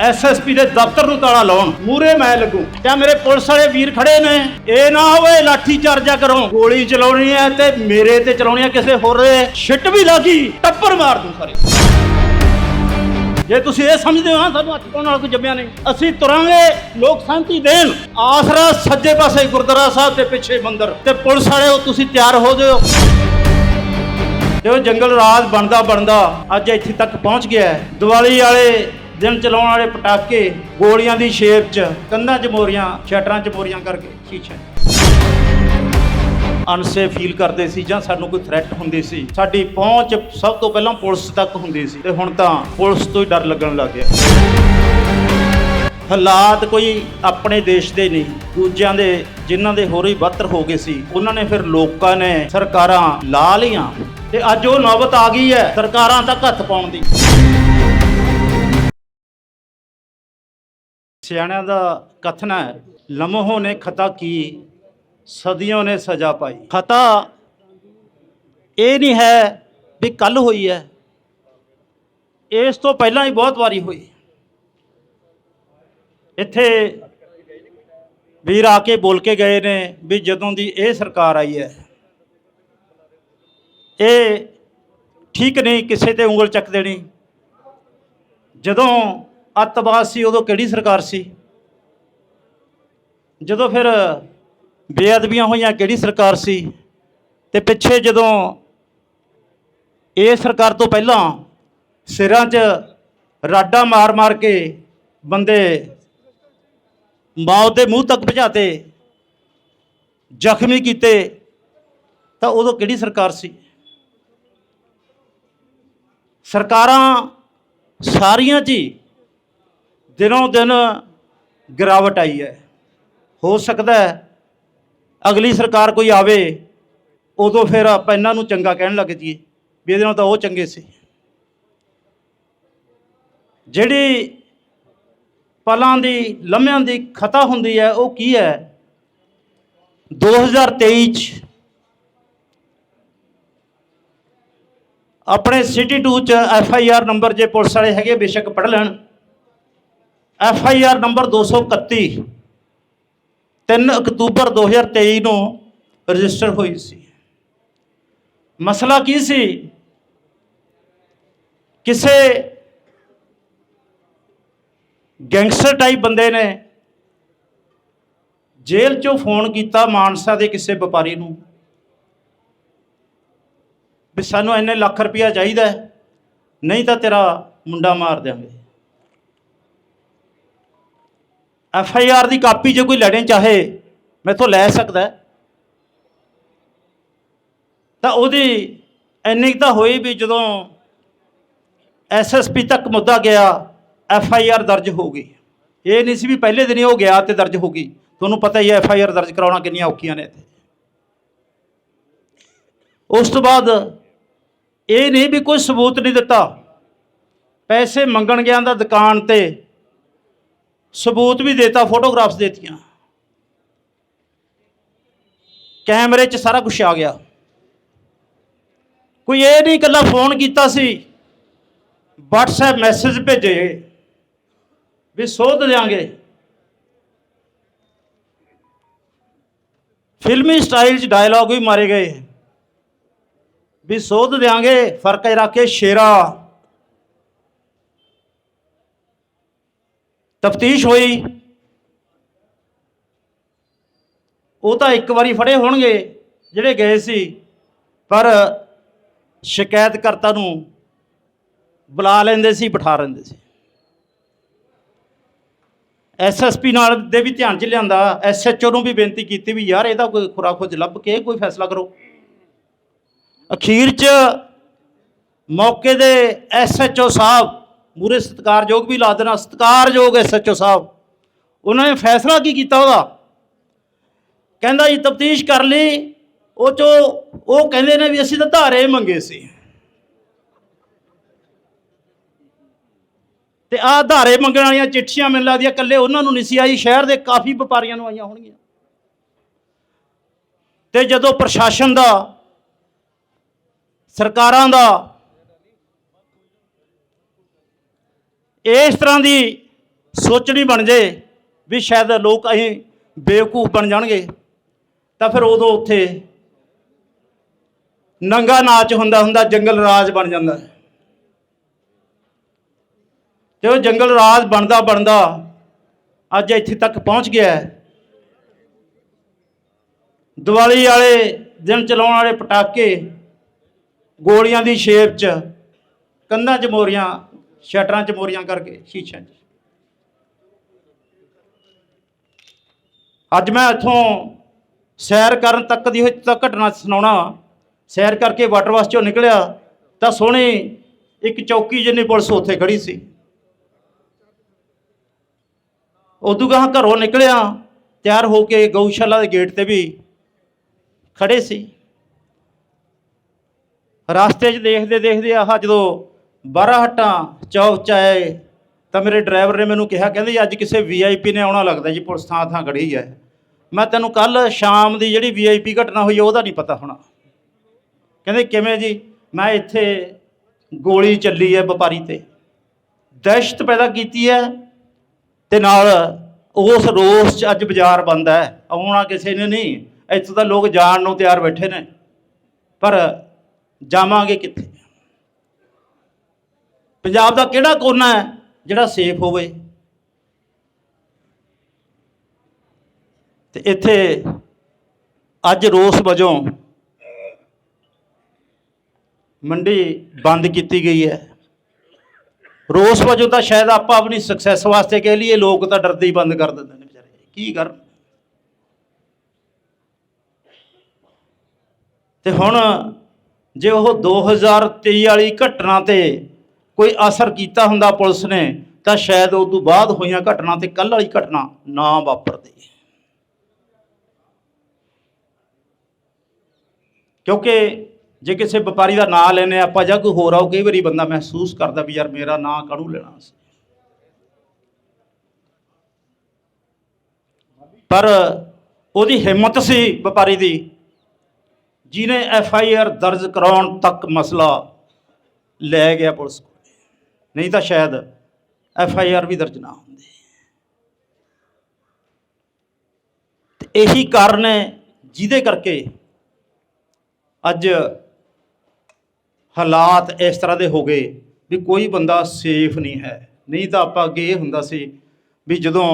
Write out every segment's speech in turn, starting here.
SSP ਦੇ ਦਫ਼ਤਰ ਨੂੰ ਤਾਲਾ ਲਾਉਣ। ਮੂਰੇ ਮੈਂ ਲੱਗੂ। ਕਿਆ ਮੇਰੇ ਪੁਲਿਸ ਵਾਲੇ ਵੀਰ ਖੜੇ ਨੇ? ਇਹ ਨਾ ਹੋਵੇ ਲਾਠੀ ਚਾਰਜਾ ਕਰੋ। ਗੋਲੀ ਚਲਾਉਣੀ ਹੈ ਤੇ ਮੇਰੇ ਤੇ ਚਲਾਉਣੀ ਹੈ, ਕਿਸੇ ਹੋਰ ਦੇ। ਛਿੱਟ ਵੀ ਲੱਗੀ। ਟੱਪਰ ਮਾਰ ਦੂੰ ਸਾਰੇ। ਜੇ ਤੁਸੀਂ ਇਹ ਸਮਝਦੇ ਹੋ ਸਾਨੂੰ ਹੱਥ ਪਾਉਣ ਨਾਲ ਕੋਈ ਜੰਮਿਆ ਨਹੀਂ। ਅਸੀਂ ਤੁਰਾਂਗੇ ਲੋਕ ਸ਼ਾਂਤੀ ਦੇਣ। ਆਸਰਾ ਸੱਜੇ ਪਾਸੇ ਗੁਰਦੁਆਰਾ ਸਾਹਿਬ ਦੇ ਪਿੱਛੇ ਮੰਦਿਰ। ਤੇ ਪੁਲਿਸ ਵਾਲੇ ਉਹ ਤੁਸੀਂ ਤਿਆਰ ਹੋ ਜਾਓ ਤੇ ਉਹ ਜੰਗਲ ਰਾਜ ਬਣਦਾ ਬਣਦਾ ਅੱਜ ਇੱਥੇ ਤੱਕ ਪਹੁੰਚ ਗਿਆ ਹੈ। ਦੀਵਾਲੀ ਵਾਲੇ ਦਿਨ ਚਲਾਉਣ ਵਾਲੇ ਪਟਾਕੇ ਗੋਲੀਆਂ ਦੀ ਸ਼ੇਪ 'ਚ, ਕੰਧਾਂ 'ਚ ਮੋਰੀਆਂ, ਸ਼ਟਰਾਂ 'ਚ ਮੋਰੀਆਂ ਕਰਕੇ ਸ਼ੀਸ਼ੇ। ਅਨਸੇ ਫੀਲ ਕਰਦੇ ਸੀ ਜਾਂ ਸਾਨੂੰ ਕੋਈ ਥ੍ਰੈਟ ਹੁੰਦੀ ਸੀ। ਸਾਡੀ ਪਹੁੰਚ ਸਭ ਤੋਂ ਪਹਿਲਾਂ ਪੁਲਿਸ ਤੱਕ ਹੁੰਦੀ ਸੀ ਤੇ ਹੁਣ ਤਾਂ ਪੁਲਿਸ ਤੋਂ ਹੀ ਡਰ ਲੱਗਣ ਲੱਗ ਗਿਆ। ਹਾਲਾਤ ਕੋਈ ਆਪਣੇ ਦੇਸ਼ ਦੇ ਨਹੀਂ, ਦੂਜਿਆਂ ਦੇ, ਜਿਨ੍ਹਾਂ ਦੇ ਹੋਰ ਹੀ ਬੱਤਰ ਹੋ ਗਏ ਸੀ। ਉਹਨਾਂ ਨੇ ਫਿਰ ਲੋਕਾਂ ਨੇ ਸਰਕਾਰਾਂ ਲਾ ਲਈਆਂ ਤੇ ਅੱਜ ਉਹ ਨੌਬਤ ਆ ਗਈ ਹੈ ਸਰਕਾਰਾਂ ਤੱਕ ਹੱਥ ਪਾਉਣ ਦੀ। ਸਿਆਣਿਆਂ ਦਾ ਕਥਨ ਹੈ, ਲਮਹੋਂ ਨੇ ਖਤਾ ਕੀ, ਸਦੀਆਂ ਨੇ ਸਜ਼ਾ ਪਾਈ। ਖਤਾ ਇਹ ਨਹੀਂ ਹੈ ਵੀ ਕੱਲ ਹੋਈ ਹੈ। ਇਸ ਤੋਂ ਪਹਿਲਾਂ ਹੀ ਬਹੁਤ ਵਾਰੀ ਹੋਈ। ਇੱਥੇ ਵੀਰ ਆ ਕੇ ਬੋਲ ਕੇ ਗਏ ਨੇ ਵੀ ਜਦੋਂ ਦੀ ਇਹ ਸਰਕਾਰ ਆਈ ਹੈ, ਇਹ ਠੀਕ ਨਹੀਂ, ਕਿਸੇ ਤੇ ਉਂਗਲ ਚੱਕ ਦੇਣੀ। ਜਦੋਂ ਅੱਤਵਾਦ ਸੀ, ਉਦੋਂ ਕਿਹੜੀ ਸਰਕਾਰ ਸੀ? ਜਦੋਂ ਫਿਰ ਬੇਅਦਬੀਆਂ ਹੋਈਆਂ, ਕਿਹੜੀ ਸਰਕਾਰ ਸੀ? ਤੇ ਪਿੱਛੇ ਜਦੋਂ ਇਹ ਸਰਕਾਰ ਤੋਂ ਪਹਿਲਾਂ ਸਿਰਾਂ 'ਚ ਰਾਡਾ ਮਾਰ-ਮਾਰ ਕੇ ਬੰਦੇ ਮੌਤ ਦੇ ਮੂੰਹ ਤੱਕ ਭਜਾਤੇ, ਜ਼ਖਮੀ ਕੀਤੇ, ਤਾਂ ਉਦੋਂ ਕਿਹੜੀ ਸਰਕਾਰ ਸੀ? ਸਰਕਾਰਾਂ ਸਾਰੀਆਂ 'ਚ ਹੀ ਦਿਨੋਂ ਦਿਨ ਗਿਰਾਵਟ ਆਈ ਹੈ। ਹੋ ਸਕਦਾ ਹੈ ਅਗਲੀ ਸਰਕਾਰ ਕੋਈ ਆਵੇ, ਉਦੋਂ ਫਿਰ ਆਪਾਂ ਇਹਨਾਂ ਨੂੰ ਚੰਗਾ ਕਹਿਣ ਲੱਗ ਜੀਏ ਵੀ ਇਹਦੇ ਨਾਲ ਤਾਂ ਉਹ ਚੰਗੇ ਸੀ। ਜਿਹੜੀ ਪਲਾਂ ਦੀ, ਲੰਮਿਆਂ ਦੀ ਖਤਾ ਹੁੰਦੀ ਹੈ, ਉਹ ਕੀ ਹੈ? 2023 ਚ ਆਪਣੇ ਸਿਟੀ 2 ਚ ਐਫ ਆਈ ਆਰ ਨੰਬਰ ਜੇ ਪੁਲਿਸ ਵਾਲੇ ਹੈਗੇ ਬੇਸ਼ੱਕ ਪੜ੍ਹ ਲੈਣ। ਐਫ ਆਈ ਆਰ ਨੰਬਰ 231 3 ਅਕਤੂਬਰ 2023 ਨੂੰ ਰਜਿਸਟਰ ਹੋਈ ਸੀ। ਮਸਲਾ ਕੀ ਸੀ? ਕਿਸੇ ਗੈਂਗਸਟਰ ਟਾਈਪ ਬੰਦੇ ਨੇ ਜੇਲ੍ਹ ਚੋਂ ਫੋਨ ਕੀਤਾ ਮਾਨਸਾ ਦੇ ਕਿਸੇ ਵਪਾਰੀ ਨੂੰ ਵੀ ਸਾਨੂੰ ਇੰਨੇ ਲੱਖ ਰੁਪਇਆ ਚਾਹੀਦਾ ਨਹੀਂ ਤਾਂ ਤੇਰਾ ਮੁੰਡਾ ਮਾਰ ਦਿਆਂਗੇ। ਐਫ ਆਈ ਆਰ ਦੀ ਕਾਪੀ ਜੇ ਕੋਈ ਲੈਣੀ ਚਾਹੇ, ਮੈਥੋਂ ਲੈ ਸਕਦਾ ਤਾਂ ਉਹਦੀ ਇੰਨੀ ਕੁ ਤਾਂ ਹੋਈ ਵੀ ਜਦੋਂ ਐਸ ਐਸ ਪੀ ਤੱਕ ਮੁੱਦਾ ਗਿਆ, ਐਫ ਆਈ ਆਰ ਦਰਜ ਹੋ ਗਈ। ਇਹ ਨਹੀਂ ਸੀ ਵੀ ਪਹਿਲੇ ਦਿਨ ਹੀ ਉਹ ਗਿਆ ਤੇ ਦਰਜ ਹੋ ਗਈ। ਤੁਹਾਨੂੰ ਪਤਾ ਹੀ ਹੈ ਐਫ ਆਈ ਆਰ ਦਰਜ ਕਰਾਉਣਾ ਕਿੰਨੀਆਂ ਔਖੀਆਂ ਨੇ ਇੱਥੇ। ਉਸ ਤੋਂ ਬਾਅਦ ਇਹ ਨਹੀਂ ਵੀ ਕੋਈ ਸਬੂਤ ਨਹੀਂ ਦਿੱਤਾ। ਪੈਸੇ ਮੰਗਣ ਗਿਆ ਦਾ ਦੁਕਾਨ ਤੇ ਸਬੂਤ ਵੀ ਦੇਤਾ ਫੋਟੋਗ੍ਰਾਫਸ ਦੇਤੀਆਂ। ਕੈਮਰੇ 'ਚ ਸਾਰਾ ਕੁਝ ਆ ਗਿਆ। ਕੋਈ ਇਹ ਨਹੀਂ ਇਕੱਲਾ ਫੋਨ ਕੀਤਾ ਸੀ, WhatsApp ਮੈਸੇਜ ਭੇਜੇ ਵੀ ਸੋਧ ਦਿਆਂਗੇ। ਫਿਲਮੀ ਸਟਾਈਲ 'ਚ ਡਾਇਲੌਗ ਵੀ ਮਾਰੇ ਗਏ। ਵੀ ਸੋਧ ਦਿਆਂਗੇ, ਫ਼ਰਕ ਰੱਖ ਕੇ ਸ਼ੇਰਾ। ਤਫਤੀਸ਼ ਹੋਈ। ਉਹ ਤਾਂ ਇੱਕ ਵਾਰੀ ਫੜੇ ਹੋਣਗੇ ਜਿਹੜੇ ਗਏ ਸੀ, ਪਰ ਸ਼ਿਕਾਇਤਕਰਤਾ ਨੂੰ ਬੁਲਾ ਲੈਂਦੇ ਸੀ, ਬਿਠਾ ਲੈਂਦੇ ਸੀ। ਐਸਐਸਪੀ ਨਾਲ ਦੇ ਵੀ ਧਿਆਨ ਚ ਲਿਆਂਦਾ। ਐਸਐਚਓ ਨੂੰ ਵੀ ਬੇਨਤੀ ਕੀਤੀ ਵੀ ਯਾਰ ਇਹਦਾ ਕੋਈ ਖੁਰਾ ਖੁਰਾਖੋਜ ਲੱਭ ਕੇ ਕੋਈ ਫੈਸਲਾ ਕਰੋ। ਅਖੀਰ ਚ ਮੌਕੇ ਦੇ ਐਸਐਚਓ ਸਾਹਿਬ ਮੂਰੇ ਸਤਿਕਾਰਯੋਗ ਵੀ ਲਾ ਦੇਣਾ, ਸਤਿਕਾਰਯੋਗ ਐਸਐਚਓ ਸਾਹਿਬ। ਉਹਨਾਂ ਨੇ ਫੈਸਲਾ ਕੀ ਕੀਤਾ ਉਹਦਾ? ਕਹਿੰਦਾ ਜੀ, ਤਫਤੀਸ਼ ਕਰ ਲਈ, ਉਹ ਚੋ ਉਹ ਕਹਿੰਦੇ ਨੇ ਵੀ ਅਸੀਂ ਤਾਂ ਧਾਰੇ ਮੰਗੇ ਸੀ। ਤੇ ਆਹ ਧਾਰੇ ਮੰਗਣ ਵਾਲੀਆਂ ਚਿੱਠੀਆਂ ਮੈਨੂੰ ਲੱਗਦੀਆਂ ਇਕੱਲੇ ਉਹਨਾਂ ਨੂੰ ਨਹੀਂ ਸੀ ਆਈ, ਸ਼ਹਿਰ ਦੇ ਕਾਫੀ ਵਪਾਰੀਆਂ ਨੂੰ ਆਈਆਂ ਹੋਣਗੀਆਂ। ਤੇ ਜਦੋਂ ਪ੍ਰਸ਼ਾਸਨ ਦਾ, ਸਰਕਾਰਾਂ ਦਾ ਇਸ ਤਰ੍ਹਾਂ ਦੀ ਸੋਚਣੀ ਬਣ ਜੇ ਵੀ ਸ਼ਾਇਦ ਲੋਕ ਅਸੀਂ ਬੇਵਕੂਫ ਬਣ ਜਾਣਗੇ, ਤਾਂ ਫਿਰ ਉਦੋਂ ਉੱਥੇ ਨੰਗਾ ਨਾਚ ਹੁੰਦਾ ਹੁੰਦਾ ਜੰਗਲ ਰਾਜ ਬਣ ਜਾਂਦਾ। ਹੈ ਤੇ ਉਹ ਜੰਗਲ ਰਾਜ ਬਣਦਾ ਬਣਦਾ ਅੱਜ ਇੱਥੇ ਤੱਕ ਪਹੁੰਚ ਗਿਆ ਹੈ। ਦੀਵਾਲੀ ਵਾਲੇ ਦਿਨ ਚਲਾਉਣ ਵਾਲੇ ਪਟਾਕੇ, ਗੋਲੀਆਂ ਦੀ ਸ਼ੇਪ 'ਚ, ਕੰਧਾਂ 'ਚ ਮੋਰੀਆਂ ਸ਼ਟਰਾਂ 'ਚ ਮੋਰੀਆਂ ਕਰਕੇ, ਸ਼ੀਸ਼ਿਆਂ 'ਚ। ਅੱਜ ਮੈਂ ਇੱਥੋਂ ਸੈਰ ਕਰਨ ਤੱਕ ਦੀ ਹੋਈ ਘਟਨਾ ਸੁਣਾਉਣਾ ਸੈਰ ਕਰਕੇ ਵਾਟਰ ਵਾਸ ਚੋਂ ਨਿਕਲਿਆ ਤਾਂ ਸੋਹਣੀ ਇੱਕ ਚੌਕੀ ਜਿੰਨੀ ਪੁਲਿਸ ਉੱਥੇ ਖੜੀ ਸੀ। ਉਦੋਂ ਗਾਹਾਂ ਘਰੋਂ ਨਿਕਲਿਆ, ਤਿਆਰ ਹੋ ਕੇ ਗਊਸ਼ਾਲਾ ਦੇ ਗੇਟ ਤੇ ਵੀ ਖੜੇ ਸੀ। ਰਸਤੇ 'ਚ ਦੇਖਦੇ ਦੇਖਦੇ ਆਹ ਜਦੋਂ ਬਾਰਾਹਟਾਂ ਚੌਕ 'ਚ ਆਏ। ਤਾਂ ਮੇਰੇ ਡਰਾਈਵਰ ਨੇ ਮੈਨੂੰ ਕਿਹਾ, ਕਹਿੰਦੇ ਜੀ ਅੱਜ ਕਿਸੇ ਵੀਆਈਪੀ ਨੇ ਆਉਣਾ ਲੱਗਦਾ ਜੀ, ਪੁਲਿਸ ਥਾਂ ਥਾਂ ਖੜੀ ਹੈ ਮੈਂ ਤੈਨੂੰ ਕੱਲ ਸ਼ਾਮ ਦੀ ਜਿਹੜੀ ਵੀਆਈਪੀ ਘਟਨਾ ਹੋਈ ਉਹਦਾ ਨਹੀਂ ਪਤਾ ਹੋਣਾ। ਕਹਿੰਦੇ ਕਿਵੇਂ ਜੀ? ਮੈਂ ਇੱਥੇ ਗੋਲੀ ਚੱਲੀ ਹੈ ਵਪਾਰੀ ਤੇ। ਦਹਿਸ਼ਤ ਪੈਦਾ ਕੀਤੀ ਹੈ ਤੇ ਨਾਲ ਉਸ ਰੋਸ 'ਚ ਅੱਜ ਬਾਜ਼ਾਰ ਬੰਦ ਹੈ ਆਉਣਾ ਕਿਸੇ ਨੇ ਨਹੀਂ। ਇੱਥੋਂ ਤਾਂ ਲੋਕ ਜਾਣ ਨੂੰ ਤਿਆਰ ਬੈਠੇ ਨੇ। ਪਰ ਜਾਵਾਂਗੇ ਕਿੱਥੇ? ਪੰਜਾਬ ਦਾ ਕਿਹੜਾ ਕੋਨਾ ਹੈ ਜਿਹੜਾ ਸੇਫ ਹੋਵੇ? ਤੇ ਇੱਥੇ ਅੱਜ ਰੋਸ ਵਜੋਂ ਮੰਡੀ ਬੰਦ ਕੀਤੀ ਗਈ ਹੈ। ਰੋਸ ਵਜੋਂ ਤਾਂ ਸ਼ਾਇਦ ਆਪਾਂ ਆਪਣੀ ਸਕਸੈਸ ਵਾਸਤੇ ਕਹਿ ਲਈਏ, ਲੋਕ ਤਾਂ ਡਰਦੇ ਹੀ ਬੰਦ ਕਰ ਦਿੰਦੇ ਨੇ ਵਿਚਾਰੇ। ਕੀ ਕਰਨ? ਤੇ ਹੁਣ ਜੇ ਉਹ 2023 ਵਾਲੀ ਘਟਨਾ ਤੇ ਕੋਈ ਅਸਰ ਕੀਤਾ ਹੁੰਦਾ ਪੁਲਿਸ ਨੇ, ਤਾਂ ਸ਼ਾਇਦ ਉਸ ਤੋਂ ਬਾਅਦ ਹੋਈਆਂ ਘਟਨਾ ਤੇ ਕੱਲ ਵਾਲੀ ਘਟਨਾ ਨਾ ਵਾਪਰਦੀ। ਕਿਉਂਕਿ ਜੇ ਕਿਸੇ ਵਪਾਰੀ ਦਾ ਨਾਂ ਲੈਨੇ ਆਪਾਂ ਜਾਂ ਕੋਈ ਹੋਰ ਆਓ ਕਈ ਵਾਰੀ ਬੰਦਾ ਮਹਿਸੂਸ ਕਰਦਾ ਵੀ ਯਾਰ ਮੇਰਾ ਨਾਂ ਕਾਹਨੂੰ ਲੈਣਾ ਸੀ। ਪਰ ਉਹਦੀ ਹਿੰਮਤ ਸੀ ਵਪਾਰੀ ਦੀ, ਜਿਹਨੇ ਐਫ ਆਈ ਆਰ ਦਰਜ ਕਰਾਉਣ ਤੱਕ ਮਸਲਾ ਲੈ ਗਿਆ ਪੁਲਿਸ ਕੋਲ। ਨਹੀਂ ਤਾਂ ਸ਼ਾਇਦ ਐਫ ਆਈ ਆਰ ਵੀ ਦਰਜ ਨਾ ਹੁੰਦੀ। ਤੇ ਇਹੀ ਕਾਰਨ ਹੈ ਜਿਹਦੇ ਕਰਕੇ ਅੱਜ ਹਾਲਾਤ ਇਸ ਤਰ੍ਹਾਂ ਦੇ ਹੋ ਗਏ ਵੀ ਕੋਈ ਬੰਦਾ ਸੇਫ ਨਹੀਂ ਹੈ। ਨਹੀਂ ਤਾਂ ਆਪਾਂ ਅੱਗੇ ਇਹ ਹੁੰਦਾ ਸੀ ਵੀ ਜਦੋਂ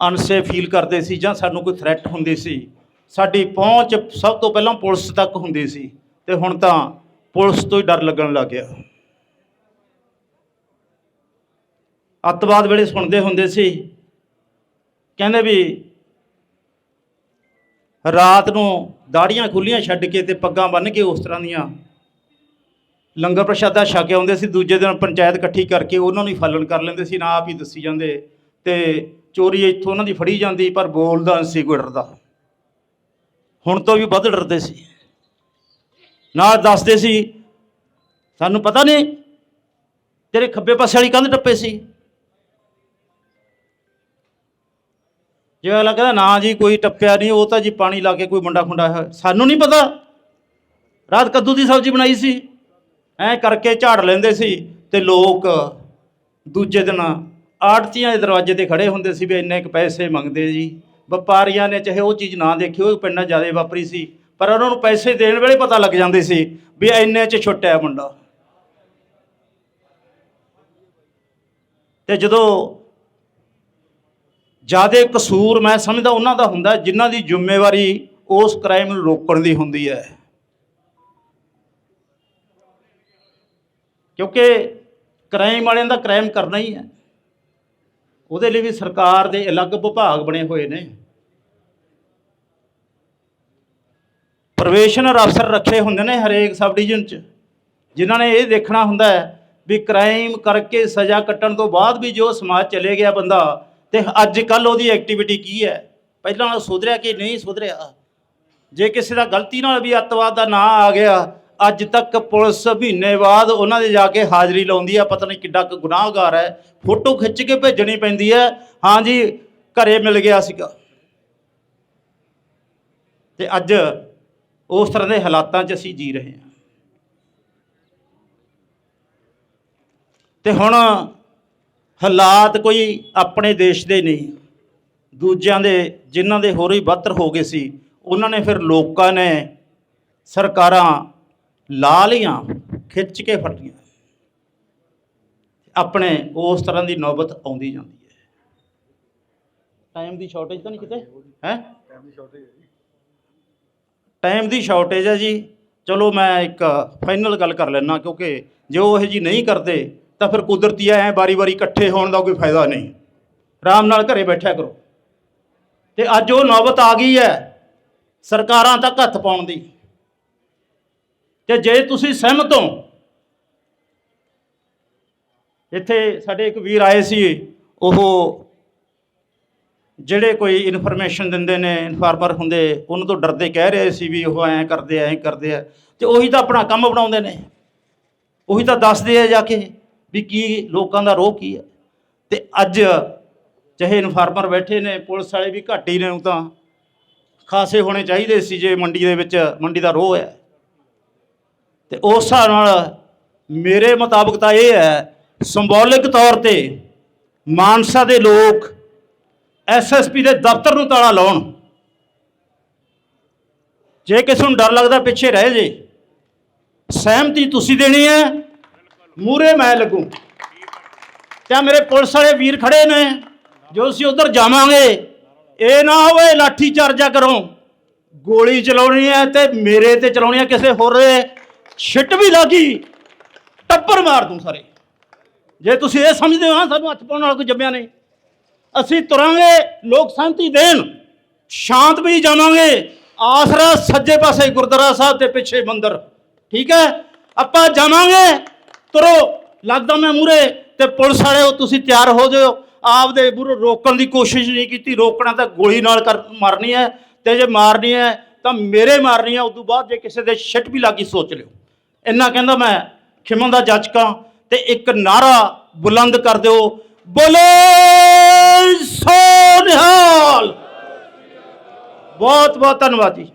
ਅਨਸੇਫ ਫੀਲ ਕਰਦੇ ਸੀ ਜਾਂ ਸਾਨੂੰ ਕੋਈ ਥ੍ਰੈਟ ਹੁੰਦੀ ਸੀ, ਸਾਡੀ ਪਹੁੰਚ ਸਭ ਤੋਂ ਪਹਿਲਾਂ ਪੁਲਿਸ ਤੱਕ ਹੁੰਦੀ ਸੀ ਤੇ ਹੁਣ ਤਾਂ ਪੁਲਿਸ ਤੋਂ ਹੀ ਡਰ ਲੱਗਣ ਲੱਗ ਗਿਆ। ਅੱਤਵਾਦ ਵੇਲੇ ਸੁਣਦੇ ਹੁੰਦੇ ਸੀ। ਕਹਿੰਦੇ ਵੀ ਰਾਤ ਨੂੰ ਦਾੜੀਆਂ ਖੁੱਲੀਆਂ ਛੱਡ ਕੇ ਤੇ ਪੱਗਾਂ ਬੰਨ੍ਹ ਕੇ ਉਸ ਤਰ੍ਹਾਂ ਦੀਆਂ ਲੰਗਰ ਪ੍ਰਸ਼ਾਦਾ ਛਕ ਕੇ ਆਉਂਦੇ ਸੀ। ਦੂਜੇ ਦਿਨ ਪੰਚਾਇਤ ਇਕੱਠੀ ਕਰਕੇ ਉਹਨਾਂ ਨੂੰ ਹੀ ਫਾਲਣ ਕਰ ਲੈਂਦੇ ਸੀ, ਨਾ ਆਪ ਹੀ ਦੱਸੀ ਜਾਂਦੇ। ਤੇ ਚੋਰੀ ਇੱਥੋਂ ਉਹਨਾਂ ਦੀ ਫੜੀ ਜਾਂਦੀ, ਪਰ ਬੋਲਦਾ ਨਹੀਂ ਸੀ, ਕੋਈ ਡਰਦਾ। ਹੁਣ ਤੋਂ ਵੀ ਵੱਧ ਡਰਦੇ ਸੀ। ਨਾਲ ਦੱਸਦੇ ਸੀ, ਸਾਨੂੰ ਪਤਾ ਨਹੀਂ ਤੇਰੇ ਖੱਬੇ ਪਾਸੇ ਵਾਲੀ ਕੰਧ ਟੱਪੇ ਸੀ। ਜਿਵੇਂ ਅਗਲਾ ਕਹਿੰਦਾ, ਨਾ ਜੀ, ਕੋਈ ਟੱਪਿਆ ਨਹੀਂ, ਉਹ ਤਾਂ ਜੀ ਪਾਣੀ ਲਾ ਕੇ ਕੋਈ ਮੁੰਡਾ ਖੁੰਡਾ ਹੈ। ਸਾਨੂੰ ਨਹੀਂ ਪਤਾ। ਰਾਤ ਕੱਦੂ ਦੀ ਸਬਜ਼ੀ ਬਣਾਈ ਸੀ। ਐ ਕਰਕੇ ਝਾੜ ਲੈਂਦੇ ਸੀ ਤੇ ਲੋਕ ਦੂਜੇ ਦਿਨ ਆੜਤੀਆਂ ਦੇ ਦਰਵਾਜ਼ੇ ਤੇ ਖੜੇ ਹੁੰਦੇ ਸੀ ਵੀ ਇੰਨੇ ਕੁ ਪੈਸੇ ਮੰਗਦੇ ਜੀ। ਵਪਾਰੀਆਂ ਨੇ ਚਾਹੇ ਉਹ ਚੀਜ਼ ਨਾ ਦੇਖੀ ਉਹ ਪਿੰਡਾਂ ਜ਼ਿਆਦਾ ਵਾਪਰੀ ਸੀ। ਪਰ ਉਹਨਾਂ ਨੂੰ ਪੈਸੇ ਦੇਣ ਵੇਲੇ ਪਤਾ ਲੱਗ ਜਾਂਦੇ ਸੀ ਵੀ ਇੰਨੇ 'ਚ ਛੁੱਟਿਆ ਮੁੰਡਾ। ਤੇ ਜਦੋਂ ਜ਼ਿਆਦਾ ਕਸੂਰ ਮੈਂ ਸਮਝਦਾ ਉਹਨਾਂ ਦਾ ਹੁੰਦਾ ਜਿਨ੍ਹਾਂ ਦੀ ਜ਼ਿੰਮੇਵਾਰੀ ਉਸ ਕ੍ਰਾਈਮ ਨੂੰ ਰੋਕਣ ਦੀ ਹੁੰਦੀ ਹੈ। ਕਿਉਂਕਿ ਕ੍ਰਾਈਮ ਵਾਲਿਆਂ ਦਾ ਕ੍ਰਾਈਮ ਕਰਨਾ ਹੀ ਹੈ। ਉਹਦੇ ਲਈ ਵੀ ਸਰਕਾਰ ਦੇ ਅਲੱਗ ਵਿਭਾਗ ਬਣੇ ਹੋਏ ਨੇ। ਪ੍ਰੋਬੇਸ਼ਨਰ ਅਫਸਰ ਰੱਖੇ ਹੁੰਦੇ ਨੇ ਹਰੇਕ ਸਬ ਡਿਵੀਜ਼ਨ 'ਚ। ਜਿਨ੍ਹਾਂ ਨੇ ਇਹ ਦੇਖਣਾ ਹੁੰਦਾ ਹੈ ਵੀ ਕ੍ਰਾਈਮ ਕਰਕੇ ਸਜ਼ਾ ਕੱਟਣ ਤੋਂ ਬਾਅਦ ਵੀ ਜੋ ਸਮਾਜ ਚਲੇ ਗਿਆ ਬੰਦਾ ਤੇ ਅੱਜ ਕੱਲ ਉਹਦੀ ਐਕਟੀਵਿਟੀ ਕੀ ਹੈ? ਪਹਿਲਾਂ ਨਾਲ ਸੁਧਰਿਆ ਕਿ ਨਹੀਂ ਸੁਧਰਿਆ? ਜੇ ਕਿਸੇ ਦਾ ਗਲਤੀ ਨਾਲ ਵੀ ਅੱਤਵਾਦ ਦਾ ਨਾਂ ਆ ਗਿਆ, ਅੱਜ ਤੱਕ ਪੁਲਿਸ ਮਹੀਨੇ ਬਾਅਦ ਉਹਨਾਂ ਦੇ ਜਾ ਕੇ ਹਾਜ਼ਰੀ ਲਾਉਂਦੀ ਆ, ਪਤਾ ਨਹੀਂ ਕਿੱਡਾ ਕੁ ਗੁਨਾਹਗਾਰ ਹੈ। ਫੋਟੋ ਖਿੱਚ ਕੇ ਭੇਜਣੀ ਪੈਂਦੀ ਹੈ। ਹਾਂ ਜੀ, ਘਰੇ ਮਿਲ ਗਿਆ ਸੀਗਾ। ਤੇ ਅੱਜ ਉਸ ਤਰ੍ਹਾਂ ਦੇ ਹਾਲਾਤਾਂ 'ਚ ਅਸੀਂ ਜੀ ਰਹੇ ਹਾਂ। ਤੇ ਹੁਣ ਹਾਲਾਤ ਕੋਈ ਆਪਣੇ ਦੇਸ਼ ਦੇ ਨਹੀਂ। ਦੂਜਿਆਂ ਦੇ ਜਿਨ੍ਹਾਂ ਦੇ ਹੋਰ ਹੀ ਬੱਤਰ ਹੋ ਗਏ ਸੀ ਉਹਨਾਂ ਨੇ ਫਿਰ ਲੋਕਾਂ ਨੇ ਸਰਕਾਰਾਂ ਲਾ ਲੀਆਂ ਖਿੱਚ ਕੇ ਫਟੀਆਂ। ਆਪਣੇ ਉਸ ਤਰ੍ਹਾਂ ਦੀ ਨੌਬਤ ਆਉਂਦੀ ਜਾਂਦੀ ਹੈ। ਟਾਈਮ ਦੀ ਸ਼ਾਰਟੇਜ ਤਾਂ ਨਹੀਂ ਕਿਤੇ? ਹੈ? ਟਾਈਮ ਦੀ ਸ਼ਾਰਟੇਜ ਹੈ ਜੀ। ਚਲੋ ਮੈਂ ਇੱਕ ਫਾਈਨਲ ਗੱਲ ਕਰ ਲੈਣਾ ਕਿਉਂਕਿ ਜੋ ਇਹ ਜੀ ਨਹੀਂ ਕਰਦੇ ਤਾਂ ਫਿਰ ਕੁਦਰਤੀ ਐ ਵਾਰੀ ਵਾਰੀ ਇਕੱਠੇ ਹੋਣ ਦਾ ਕੋਈ ਫਾਇਦਾ ਨਹੀਂ। ਆਰਾਮ ਨਾਲ ਘਰੇ ਬੈਠਿਆ ਕਰੋ। ਤੇ ਅੱਜ ਉਹ ਨੌਬਤ ਆ ਗਈ ਹੈ ਸਰਕਾਰਾਂ ਤੱਕ ਹੱਥ ਪਾਉਣ ਦੀ। ਤੇ ਜੇ ਤੁਸੀਂ ਸਹਿਮਤ ਹੋ, ਇੱਥੇ ਸਾਡੇ ਇੱਕ ਵੀਰ ਆਏ ਸੀ, ਉਹ ਜਿਹੜੇ ਕੋਈ ਇਨਫੋਰਮੇਸ਼ਨ ਦਿੰਦੇ ਨੇ, ਇਨਫਾਰਮਰ ਹੁੰਦੇ, ਉਹਨਾਂ ਤੋਂ ਡਰਦੇ ਕਹਿ ਰਹੇ ਸੀ ਵੀ ਉਹ ਐਂ ਕਰਦੇ ਐਂ ਕਰਦੇ ਆ। ਤੇ ਉਹੀ ਤਾਂ ਆਪਣਾ ਕੰਮ ਬਣਾਉਂਦੇ ਨੇ। ਉਹੀ ਤਾਂ ਦੱਸਦੇ ਆ ਜਾ ਕੇ। ਵੀ ਕੀ ਲੋਕਾਂ ਦਾ ਰੋਹ ਕੀ ਹੈ? ਤੇ ਅੱਜ ਚਾਹੇ ਇਨਫਾਰਮਰ ਬੈਠੇ ਨੇ, ਪੁਲਿਸ ਵਾਲੇ ਵੀ ਘੱਟ ਹੀ ਨੇ ਉਹ ਤਾਂ। ਖਾਸੇ ਹੋਣੇ ਚਾਹੀਦੇ ਸੀ ਜੇ ਮੰਡੀ ਦੇ ਵਿੱਚ ਮੰਡੀ ਦਾ ਰੋਹ ਹੈ। ਤੇ ਉਸ ਹਿਸਾਬ ਨਾਲ ਮੇਰੇ ਮੁਤਾਬਕ ਤਾਂ ਇਹ ਹੈ ਸਿੰਬੋਲਿਕ ਤੌਰ ਤੇ ਮਾਨਸਾ ਦੇ ਲੋਕ ਐਸਐਸਪੀ ਦੇ ਦਫ਼ਤਰ ਨੂੰ ਤਾਲਾ ਲਾਉਣ। ਜੇ ਕਿਸੇ ਨੂੰ ਡਰ ਲੱਗਦਾ ਪਿੱਛੇ ਰਹਿ ਜੇ, ਸਹਿਮਤੀ ਤੁਸੀਂ ਦੇਣੀ ਹੈ ਮੂਰੇ ਮੈਂ ਲੱਗੂ। ਤੇ ਮੇਰੇ ਪੁਲਿਸ ਵਾਲੇ ਵੀਰ ਖੜੇ ਨੇ? ਜੋ ਅਸੀਂ ਉਧਰ ਜਾਵਾਂਗੇ, ਇਹ ਨਾ ਹੋਵੇ ਲਾਠੀ ਚਾਰਜਾ ਕਰੋ। ਗੋਲੀ ਚਲਾਉਣੀ ਹੈ ਤੇ ਮੇਰੇ ਤੇ ਚਲਾਉਣੀ ਹੈ, ਕਿਸੇ ਹੋਰ ਦੇ। ਛਿੱਟ ਵੀ ਲੱਗੀ, ਟੱਪਰ ਮਾਰ ਦੂੰ ਸਾਰੇ। ਜੇ ਤੁਸੀਂ ਇਹ ਸਮਝਦੇ ਹੋ ਸਾਨੂੰ ਹੱਥ ਪਾਉਣ ਵਾਲਾ ਕੋਈ ਜੰਮਿਆ ਨਹੀਂ। ਅਸੀਂ ਤੁਰਾਂਗੇ ਲੋਕ ਸ਼ਾਂਤੀ ਦੇਣ, ਸ਼ਾਂਤ ਵੀ ਜਾਵਾਂਗੇ। ਆਸਰਾ ਸੱਜੇ ਪਾਸੇ ਗੁਰਦੁਆਰਾ ਸਾਹਿਬ ਤੇ ਪਿੱਛੇ ਮੰਦਰ। ਠੀਕ ਹੈ? ਆਪਾਂ ਜਾਵਾਂਗੇ ਤੁਰੋ, ਲੱਗਦਾ ਮੈਂ ਮੂਰੇ ਤੇ ਪੁਲਿਸ ਵਾਲੇ ਹੋ ਤੁਸੀਂ ਤਿਆਰ ਹੋ ਜਾਓ ਆਪਦੇ ਬੁਰ ਰੋਕਣ ਦੀ ਕੋਸ਼ਿਸ਼ ਨਹੀਂ ਕੀਤੀ, ਰੋਕਣਾ ਤਾਂ ਗੋਲੀ ਨਾਲ ਕਰ ਮਾਰਨੀ ਹੈ, ਤੇ ਜੇ ਮਾਰਨੀ ਹੈ ਤਾਂ ਮੇਰੇ ਮਾਰਨੀ ਹੈ ਉਸ ਤੋਂ ਬਾਅਦ ਜੇ ਕਿਸੇ ਦੇ ਛਿੱਟ ਵੀ ਲੱਗੀ ਸੋਚ ਲਿਓ। ਇੰਨਾ ਕਹਿੰਦਾ ਮੈਂ, ਖਿਮਨ ਦਾ ਜੱਜਕਾਂ ਤੇ ਇੱਕ ਨਾਰਾ ਬੁਲੰਦ ਕਰ ਦਿਓ। ਬੋਲੇ ਸੋ ਨਿਹਾਲ ਬਹੁਤ ਬਹੁਤ ਧੰਨਵਾਦ ਜੀ।